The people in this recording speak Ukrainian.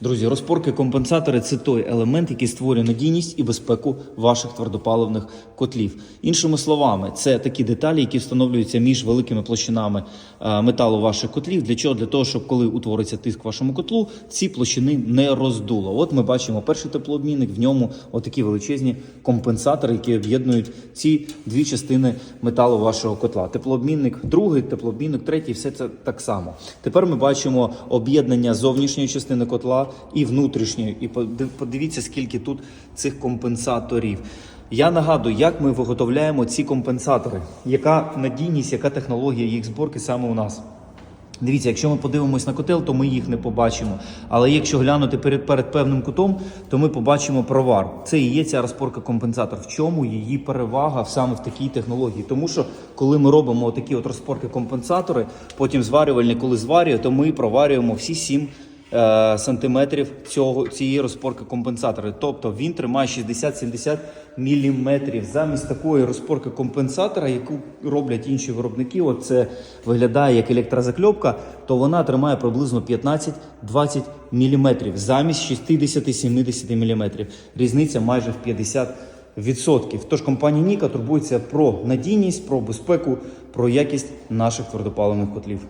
Друзі, розпорки компенсатори це той елемент, який створює надійність і безпеку ваших твердопаливних котлів. Іншими словами, це такі деталі, які встановлюються між великими площинами е, металу ваших котлів. Для чого? Для того, щоб коли утвориться тиск в вашому котлу, ці площини не роздуло. От ми бачимо перший теплообмінник, в ньому отакі величезні компенсатори, які об'єднують ці дві частини металу вашого котла. Теплообмінник, другий, теплообмінник, третій, все це так само. Тепер ми бачимо об'єднання зовнішньої частини котла і внутрішньої. І подивіться, скільки тут цих компенсаторів. Я нагадую, як ми виготовляємо ці компенсатори, яка надійність, яка технологія їх зборки саме у нас. Дивіться, якщо ми подивимось на котел, то ми їх не побачимо. Але якщо глянути перед, перед певним кутом, то ми побачимо провар. Це і є ця розпорка компенсатор. В чому її перевага саме в такій технології? Тому що коли ми робимо такі от розпорки компенсатори, потім зварювальник, коли зварює, то ми проварюємо всі сім сантиметрів цього цієї розпорки компенсатора. Тобто він тримає 60-70 міліметрів. Замість такої розпорки компенсатора, яку роблять інші виробники, от це виглядає як електрозакльопка, то вона тримає приблизно 15-20 міліметрів замість 60-70 міліметрів. Різниця майже в 50 відсотків. Тож компанія Ніка турбується про надійність, про безпеку, про якість наших твердопаливних котлів.